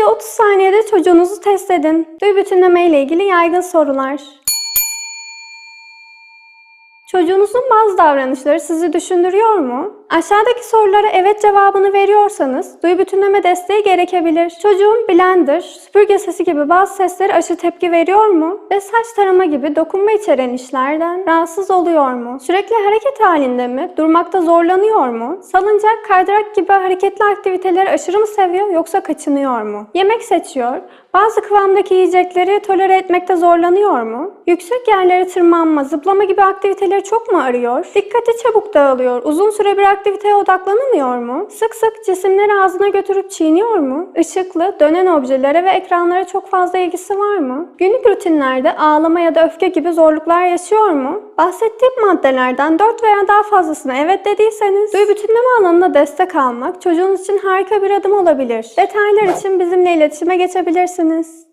Hadi 30 saniyede çocuğunuzu test edin. Duy bütünleme ile ilgili yaygın sorular. Çocuğunuzun bazı davranışları sizi düşündürüyor mu? Aşağıdaki sorulara evet cevabını veriyorsanız duyu bütünleme desteği gerekebilir. Çocuğun blender, süpürge sesi gibi bazı seslere aşırı tepki veriyor mu? Ve saç tarama gibi dokunma içeren işlerden rahatsız oluyor mu? Sürekli hareket halinde mi? Durmakta zorlanıyor mu? Salıncak, kaydırak gibi hareketli aktiviteleri aşırı mı seviyor yoksa kaçınıyor mu? Yemek seçiyor, bazı kıvamdaki yiyecekleri tolere etmekte zorlanıyor mu? Yüksek yerlere tırmanma, zıplama gibi aktiviteleri çok mu arıyor? Dikkati çabuk dağılıyor, uzun süre bir aktiviteye odaklanamıyor mu? Sık sık cisimleri ağzına götürüp çiğniyor mu? Işıklı, dönen objelere ve ekranlara çok fazla ilgisi var mı? Günlük rutinlerde ağlama ya da öfke gibi zorluklar yaşıyor mu? Bahsettiğim maddelerden 4 veya daha fazlasına evet dediyseniz, duyu bütünleme alanına destek almak çocuğunuz için harika bir adım olabilir. Detaylar için bizimle iletişime geçebilirsiniz. geldiniz.